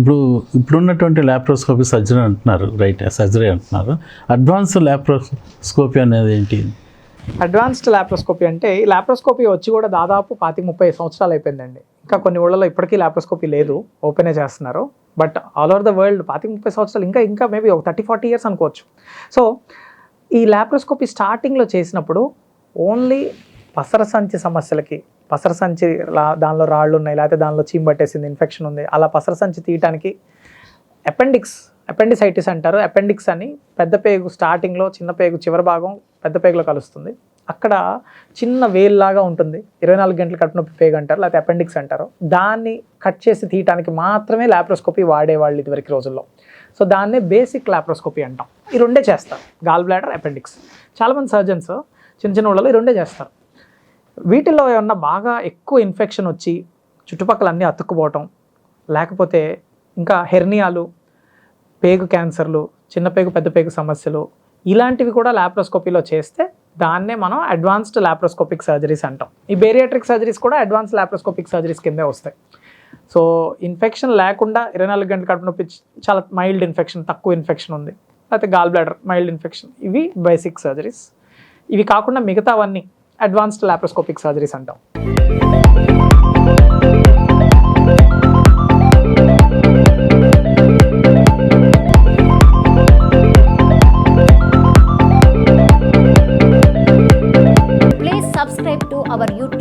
ఇప్పుడు ఇప్పుడున్నటువంటి laparoscopy surgery అంటున్నారు రైట్ సర్జరీ అంటున్నారు. అడ్వాన్స్ ల్యాప్రోస్కోపీ అనేది ఏంటి? అడ్వాన్స్డ్ ల్యాప్రోస్కోపీ అంటే ఈ ల్యాప్రోస్కోపీ వచ్చి కూడా దాదాపు పాతి ముప్పై సంవత్సరాలు అయిపోయిందండి. ఇంకా కొన్ని ఊళ్ళలో ఇప్పటికీ ల్యాప్రోస్కోపీ లేదు ఓపెనే చేస్తున్నారు. But all over the world పాతి ముప్పై సంవత్సరాలు ఇంకా ఇంకా మేబీ ఒక థర్టీ ఫార్టీ ఇయర్స్ అనుకోవచ్చు. సో ఈ ల్యాప్రోస్కోపీ స్టార్టింగ్లో చేసినప్పుడు ఓన్లీ పసర సంచి సమస్యలకి పసర సంచి దానిలో రాళ్ళు ఉన్నాయి లేకపోతే దానిలో చీమ్ పట్టేసింది ఇన్ఫెక్షన్ ఉంది అలా పసర సంచి తీయటానికి అపెండిక్స్ అపెండిసైటిస్ అంటారు. అపెండిక్స్ అని పెద్ద పేగు స్టార్టింగ్లో చిన్న పేగు చివరి భాగం పెద్ద పేగులో కలుస్తుంది. అక్కడ చిన్న వేల్లాగా ఉంటుంది. ఇరవై నాలుగు గంటలు కట్టునొప్పి పేగు అంటారు లేకపోతే అపెండిక్స్ అంటారు. దాన్ని కట్ చేసి తీయటానికి మాత్రమే ల్యాప్రోస్కోపీ వాడేవాళ్ళు ఇదివరకు రోజుల్లో. సో దాన్నే బేసిక్ ల్యాప్రోస్కోపీ అంటాం. ఈ రెండే చేస్తారు. గాల్ బ్లాడర్ అపెండిక్స్ చాలామంది సర్జన్స్ చిన్న చిన్న వాళ్ళలో ఈ రెండే చేస్తారు. వీటిల్లో ఏమన్నా బాగా ఎక్కువ ఇన్ఫెక్షన్ వచ్చి చుట్టుపక్కల అన్నీ అతుక్కుపోవటం లేకపోతే ఇంకా హెర్నియాలు పేగు క్యాన్సర్లు చిన్న పేగు పెద్ద పేగు సమస్యలు ఇలాంటివి కూడా ల్యాప్రోస్కోపీలో చేస్తే దాన్నే మనం అడ్వాన్స్డ్ ల్యాప్రోస్కోపిక్ సర్జరీస్ అంటాం. ఈ బేరియాట్రిక్ సర్జరీస్ కూడా అడ్వాన్స్ ల్యాప్రోస్కోపిక్ సర్జరీస్ కిందే వస్తాయి. సో ఇన్ఫెక్షన్ లేకుండా ఇరవై నాలుగు గంటల కడుపు నొప్పి చాలా మైల్డ్ ఇన్ఫెక్షన్ తక్కువ ఇన్ఫెక్షన్ ఉంది. లేకపోతే గాల్ బ్లాడర్ మైల్డ్ ఇన్ఫెక్షన్ ఇవి బేసిక్ సర్జరీస్ ఇవి కాకుండా మిగతావన్నీ అడ్వాన్స్డ్ ల్యాప్రోస్కోపిక్ సర్జరీస్ అంటాం Please subscribe to our YouTube channel.